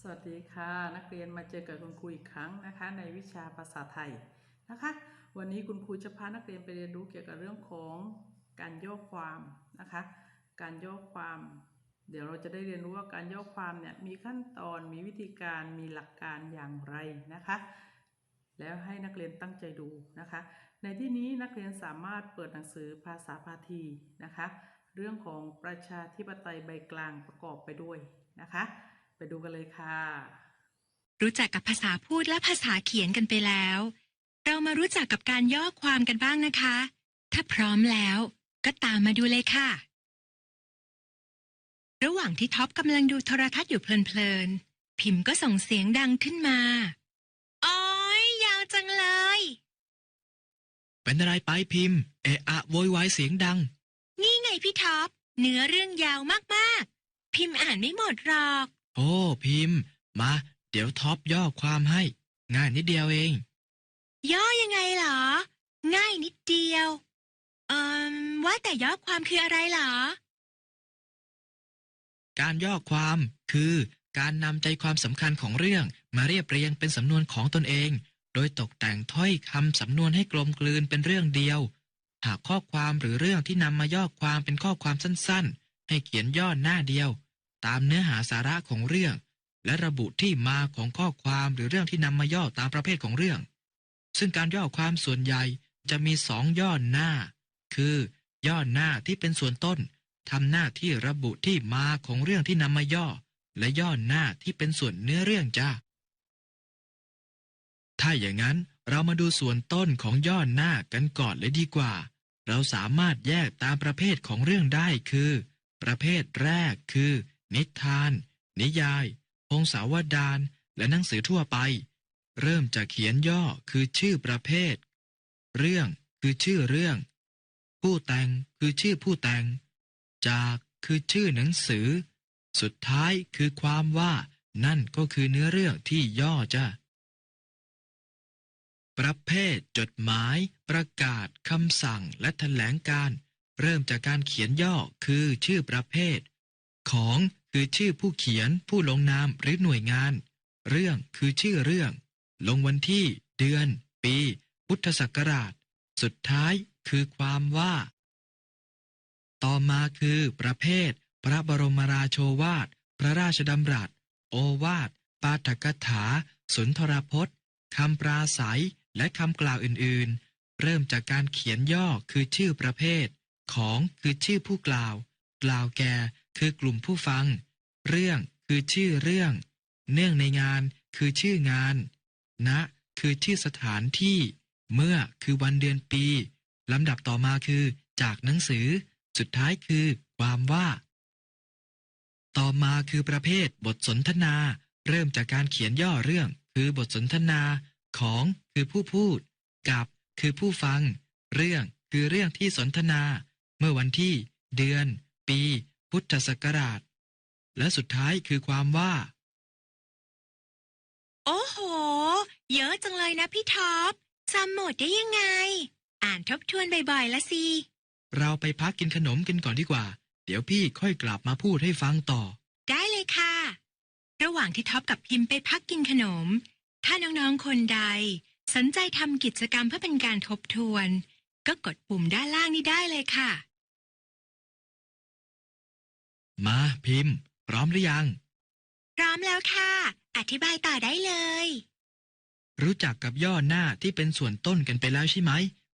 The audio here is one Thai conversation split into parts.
สวัสดีค่ะนักเรียนมาเจอกับคุณครูอีกครั้งนะคะ ในวิชาภาษาไทยนะคะ วันนี้คุณครูจะพานักเรียนไปเรียนรู้เกี่ยวกับเรื่องของการย่อความนะคะ การย่อความ เดี๋ยวเราจะได้เรียนรู้ว่าการย่อความเนี่ยมีขั้นตอนมีวิธีการมีหลักการอย่างไรนะคะ แล้วให้นักเรียนตั้งใจดูนะคะ ในที่นี้นักเรียนสามารถเปิดหนังสือภาษาพาทีนะคะ เรื่องของประชาธิปไตยใบกลางประกอบไปด้วยนะคะ ไปดูกันเลยค่ะ รู้จักกับภาษาพูดและภาษาเขียนกันไปแล้ว เรามารู้จักกับการย่อความกันบ้างนะคะ ถ้าพร้อมแล้วก็ตามมาดูเลยค่ะ ระหว่างที่ท็อปกำลังดูโทรทัศน์อยู่เพลินๆ พิมพ์ก็ส่งเสียงดังขึ้นมา โอ้ยยาวจังเลย เป็นอะไรไปพิมพ์ เอะอะโวยวายเสียงดัง นี่ไงพี่ท็อป เนื้อเรื่องยาวมากๆ พิมพ์อ่านไม่หมดหรอก โอ้พิมพ์ มา เดี๋ยวท็อปย่อความให้ ง่ายนิดเดียวเอง ย่อยังไงเหรอ ง่ายนิดเดียว เอ่มว่าแต่ย่อความคืออะไรเหรอ การย่อความคือการนำใจความสำคัญของเรื่องมาเรียบเรียงเป็นสำนวนของตนเอง โดยตกแต่งถ้อยคำสำนวนให้กลมกลืนเป็นเรื่องเดียว หากข้อความหรือเรื่องที่นำมาย่อความเป็นข้อความสั้นๆ ให้เขียนย่อหน้าเดียว ตามเนื้อหาสาระของเรื่อง และระบุที่มาของข้อความหรือเรื่องที่นำมาย่อตามประเภทของเรื่อง ซึ่งการย่อความส่วนใหญ่จะมีสองย่อหน้า คือย่อหน้าที่เป็นส่วนต้นทำหน้าที่ระบุที่มาของเรื่องที่นำมาย่อ และย่อหน้าที่เป็นส่วนเนื้อเรื่องจ้าถ้าอย่างนั้นเรามาดูส่วนต้นของย่อหน้ากันก่อนเลยดีกว่า เราสามารถแยกตามประเภทของเรื่องได้คือ ประเภทแรกคือ นิทาน นิยาย พงศาวดาร และหนังสือทั่วไป เริ่มจากเขียนย่อคือชื่อประเภท เรื่องคือชื่อเรื่อง ผู้แต่งคือชื่อผู้แต่ง จากคือชื่อหนังสือ สุดท้ายคือความว่า นั่นก็คือเนื้อเรื่องที่ย่อจ้ะประเภท จดหมาย ประกาศคำสั่งและแถลงการ เริ่มจากการเขียนย่อคือชื่อประเภท ของ คือชื่อผู้เขียน ผู้ลงนามหรือหน่วยงาน เรื่องคือชื่อเรื่อง ลงวันที่ เดือน ปี พุทธศักราช สุดท้ายคือความว่า ต่อมาคือประเภท พระบรมราโชวาท พระราชดำรัส โอวาท ปาฐกถา สุนทรพจน์คำปราศัย และคำกล่าวอื่นๆ เริ่มจากการเขียนย่อคือชื่อประเภท ของคือชื่อผู้กล่าว กล่าวแก่คือกลุ่มผู้ฟัง เรื่องคือชื่อเรื่อง เนื่องในงานคือชื่องานณคือชื่อสถานที่ เมื่อคือวันเดือนปี ลำดับต่อมาคือ จากหนังสือ สุดท้ายคือ ความว่า ต่อมาคือประเภทบทสนทนา เริ่มจากการเขียนย่อเรื่อง คือบทสนทนาของคือผู้พูด กับคือผู้ฟัง เรื่องคือเรื่องที่สนทนา เมื่อวันที่ เดือน ปี พุทธศักราช และสุดท้ายคือความว่า โอ้โห เยอะจังเลยนะพี่ท็อปจำหมดได้ยังไง อ่านทบทวนบ่อยๆละสิ เราไปพักกินขนมกันก่อนดีกว่า เดี๋ยวพี่ค่อยกลับมาพูดให้ฟังต่อ ได้เลยค่ะ ระหว่างที่ท็อปกับพิมพ์ไปพักกินขนม ถ้าน้องๆคนใด สนใจทำกิจกรรมเพื่อเป็นการทบทวน ก็กดปุ่มด้านล่างนี้ได้เลยค่ะ มาพิมพ์ พร้อมหรือยัง พร้อมแล้วค่ะ อธิบายต่อได้เลย รู้จักกับย่อหน้าที่เป็นส่วนต้นกันไปแล้วใช่ไหม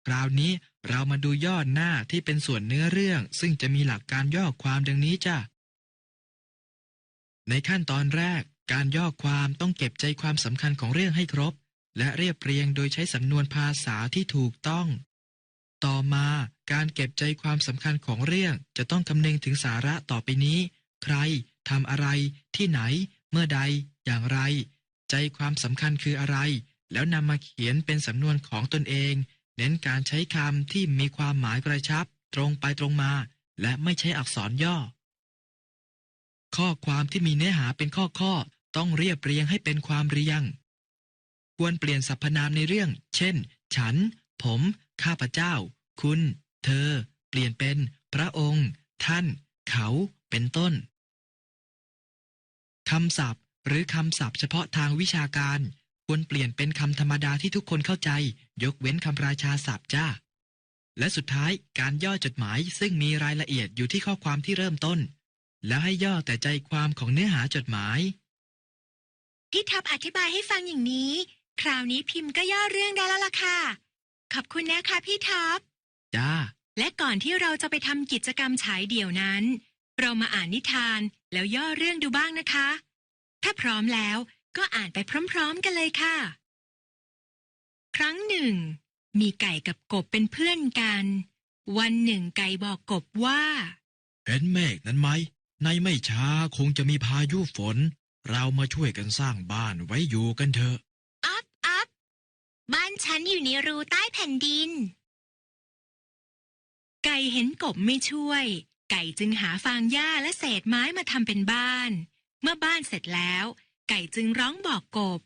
คราวนี้เรามาดูย่อหน้าที่เป็นส่วนเนื้อเรื่อง ซึ่งจะมีหลักการย่อความดังนี้จ้ะ ในขั้นตอนแรก การย่อความต้องเก็บใจความสำคัญของเรื่องให้ครบ และเรียบเรียงโดยใช้สำนวนภาษาที่ถูกต้อง ต่อมาการเก็บใจความสำคัญของเรื่องจะต้องคำนึงถึงสาระต่อไปนี้ ใคร ทำอะไร ที่ไหน เมื่อใด อย่างไร ใจความสำคัญคืออะไร แล้วนำมาเขียนเป็นสำนวนของตนเอง เน้นการใช้คำที่มีความหมายกระชับ ตรงไปตรงมา และไม่ใช้อักษรย่อ ข้อความที่มีเนื้อหาเป็นข้อข้อๆต้องเรียบเรียงให้เป็นความเรียง ควรเปลี่ยนสรรพนามในเรื่อง เช่น ฉัน ผม ข้าพเจ้า คุณ เธอ เปลี่ยนเป็น พระองค์ ท่าน เขา เป็นต้น คำศัพท์ หรือคำศัพท์เฉพาะทางวิชาการ ควรเปลี่ยนเป็นคำธรรมดาที่ทุกคนเข้าใจ ยกเว้นคำราชาศัพท์จ้า และสุดท้ายการย่อจดหมายซึ่งมีรายละเอียดอยู่ที่ข้อความที่เริ่มต้น แล้วให้ย่อแต่ใจความของเนื้อหาจดหมาย พี่ท็อปอธิบายให้ฟังอย่างนี้ คราวนี้พิมพ์ก็ย่อเรื่องได้แล้วล่ะค่ะ ขอบคุณนะคะพี่ท็อปจ้าและก่อนที่เราจะไปทำกิจกรรมฉายเดี่ยวนั้น เรามาอ่านนิทานแล้วย่อเรื่องดูบ้างนะคะ ถ้าพร้อมแล้วก็อ่านไปพร้อมๆกันเลยค่ะ ครั้งหนึ่ง มีไก่กับกบเป็นเพื่อนกัน วันหนึ่งไก่บอกกบว่า เห็นเมฆนั้นไหม ในไม่ช้าคงจะมีพายุฝน เรามาช่วยกันสร้างบ้านไว้อยู่กันเถอะ อัพอัพบ้านฉันอยู่ในรูใต้แผ่นดิน ไก่เห็นกบไม่ช่วย ไก่จึงหาฟางหญ้าและเศษไม้มาทำเป็นบ้าน เมื่อบ้านเสร็จแล้ว ไก่จึงร้องบอกกบ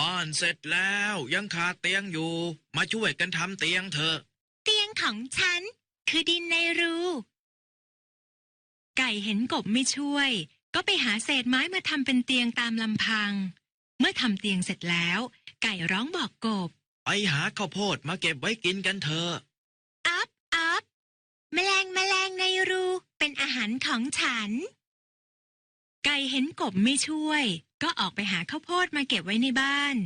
บ้านเสร็จแล้วยังขาดเตียงอยู่ มาช่วยกันทำเตียงเถอะ เตียงของฉัน คือดินในรู ไก่เห็นกบไม่ช่วย ก็ไปหาเศษไม้มาทำเป็นเตียงตามลำพัง เมื่อทำเตียงเสร็จแล้ว ไก่ร้องบอกกบ ไปหาข้าวโพดมาเก็บไว้กินกันเถอะ อาหารของฉัน ไก่เห็นกบไม่ช่วย ก็ออกไปหาข้าวโพดมาเก็บไว้ในบ้าน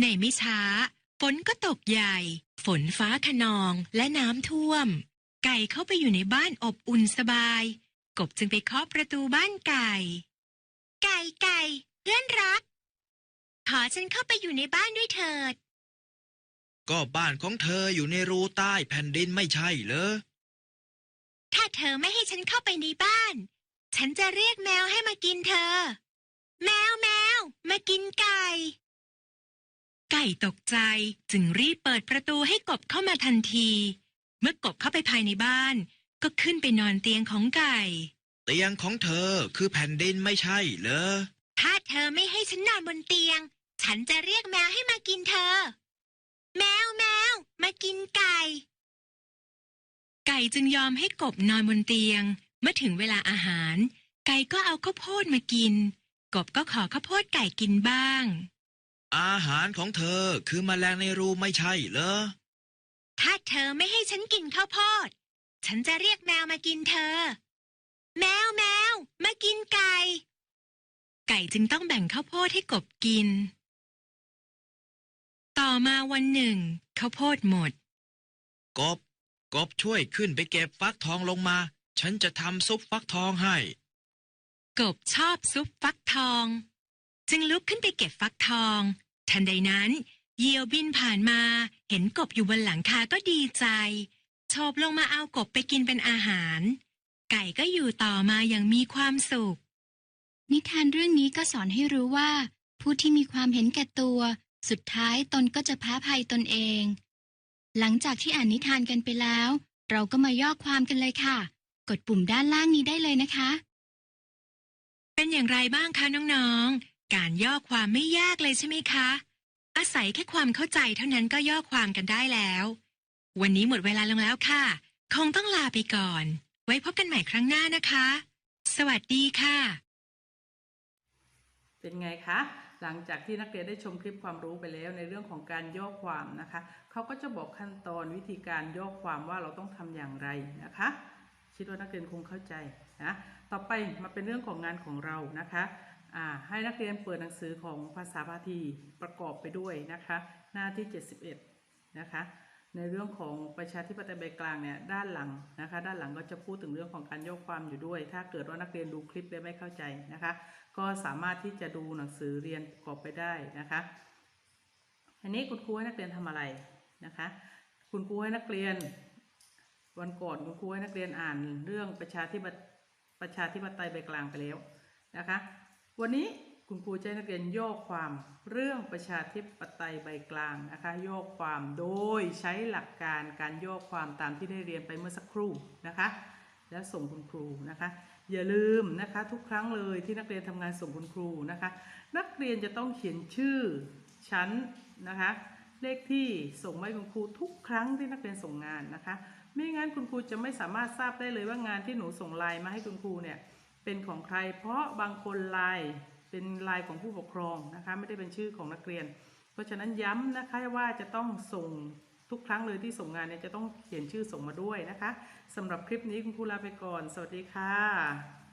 ในไม่ช้า ฝนก็ตกใหญ่ ฝนฟ้าขนองและน้ำท่วม ไก่เข้าไปอยู่ในบ้านอบอุ่นสบาย กบจึงไปเคาะประตูบ้านไก่ ไก่ไก่เพื่อนรัก ขอฉันเข้าไปอยู่ในบ้านด้วยเถิดก็บ้านของเธออยู่ในรูใต้แผ่นดินไม่ใช่เหรอ ถ้าเธอไม่ให้ฉันเข้าไปในบ้าน ฉันจะเรียกแมวให้มากินเธอ แมวแมวมากินไก่ ไก่ตกใจจึงรีบเปิดประตูให้กบเข้ามาทันที เมื่อกบเข้าไปภายในบ้าน ก็ขึ้นไปนอนเตียงของไก่ เตียงของเธอคือแผ่นดินไม่ใช่เหรอ ถ้าเธอไม่ให้ฉันนอนบนเตียง ฉันจะเรียกแมวให้มากินเธอ แมวแมวมากินไก่ไก่จึงยอมให้กบนอนบนเตียง เมื่อถึงเวลาอาหาร ไก่ก็เอาข้าวโพดมากิน กบก็ขอข้าวโพดไก่กินบ้าง อาหารของเธอคือแมลงในรูไม่ใช่เหรอ ถ้าเธอไม่ให้ฉันกินข้าวโพด ฉันจะเรียกแมวมากินเธอ แมวแมวมากินไก่ ไก่จึงต้องแบ่งข้าวโพดให้กบกิน ต่อมาวันหนึ่งข้าวโพดหมด กบ กบช่วยขึ้นไปเก็บฟักทองลงมา ฉันจะทำซุปฟักทองให้ กบชอบซุปฟักทอง จึงลุกขึ้นไปเก็บฟักทอง ทันใดนั้นเหยี่ยวบินผ่านมา เห็นกบอยู่บนหลังคาก็ดีใจโฉบลงมาเอากบไปกินเป็นอาหาร ไก่ก็อยู่ต่อมาอย่างมีความสุข นิทานเรื่องนี้ก็สอนให้รู้ว่า ผู้ที่มีความเห็นแก่ตัว สุดท้ายตนก็จะแพ้ภัยตนเอง หลังจากที่อ่านนิทานกันไปแล้ว เราก็มาย่อความกันเลยค่ะ กดปุ่มด้านล่างนี้ได้เลยนะคะ เป็นอย่างไรบ้างคะน้องๆ การย่อความไม่ยากเลยใช่ไหมคะ อาศัยแค่ความเข้าใจเท่านั้นก็ย่อความกันได้แล้ว วันนี้หมดเวลาลงแล้วค่ะ คงต้องลาไปก่อน ไว้พบกันใหม่ครั้งหน้านะคะ สวัสดีค่ะ เป็นไงคะ หลังจากที่นักเรียนได้ชมคลิปความรู้ไปแล้วในเรื่องของการย่อความนะคะเขาก็จะบอกขั้นตอนวิธีการย่อความว่าเราต้องทำอย่างไรนะคะคิดว่านักเรียนคงเข้าใจนะต่อไปมาเป็นเรื่องของงานของเรานะคะให้นักเรียนเปิดหนังสือของภาษาพาทีประกอบไปด้วยนะคะหน้าที่ 71นะคะในเรื่องของประชาธิปไตยใบกลางเนี่ยด้านหลังนะคะด้านหลังก็จะพูดถึงเรื่องของการย่อความอยู่ด้วย ถ้าเกิดว่านักเรียนดูคลิปได้วไม่เข้าใจนะคะ ก็สามารถที่จะดูหนังสือเรียนประกอบไปได้นะคะอันนี้คุณครูให้นักเรียนทำอะไรนะคะ คุณครูให้นักเรียน วันก่อนคุณครูให้นักเรียนอ่านเรื่องประชาธิปไตยประชาธิปไตยใบกลางไปแล้วนะคะ วันนี้คุณครูจะให้นักเรียนย่อความเรื่องประชาธิปไตยใบกลางนะคะย่อความโดยใช้หลักการการย่อความตามที่ได้เรียนไปเมื่อสักครู่นะคะ แล้วส่งคุณครูนะคะ อย่าลืมนะคะทุกครั้งเลยที่นักเรียนทำงานส่งคุณครูนะคะ นักเรียนจะต้องเขียนชื่อชั้นนะคะเลขที่ส่งมาให้คุณครูทุกครั้งที่นักเรียนส่งงานนะคะไม่งั้นคุณครูจะไม่สามารถทราบได้เลยว่างานที่หนูส่งไลน์มาให้คุณครูเนี่ยเป็นของใคร เพราะบางคนลายเป็นลายของผู้ปกครองนะคะไม่ได้เป็นชื่อของนักเรียน เพราะฉะนั้นย้ำนะคะว่าจะต้องส่ง ทุกครั้งเลยที่ส่งงานเนี่ยจะต้องเขียนชื่อส่งมาด้วยนะคะสำหรับคลิปนี้คุณครูลาไปก่อน สวัสดีค่ะ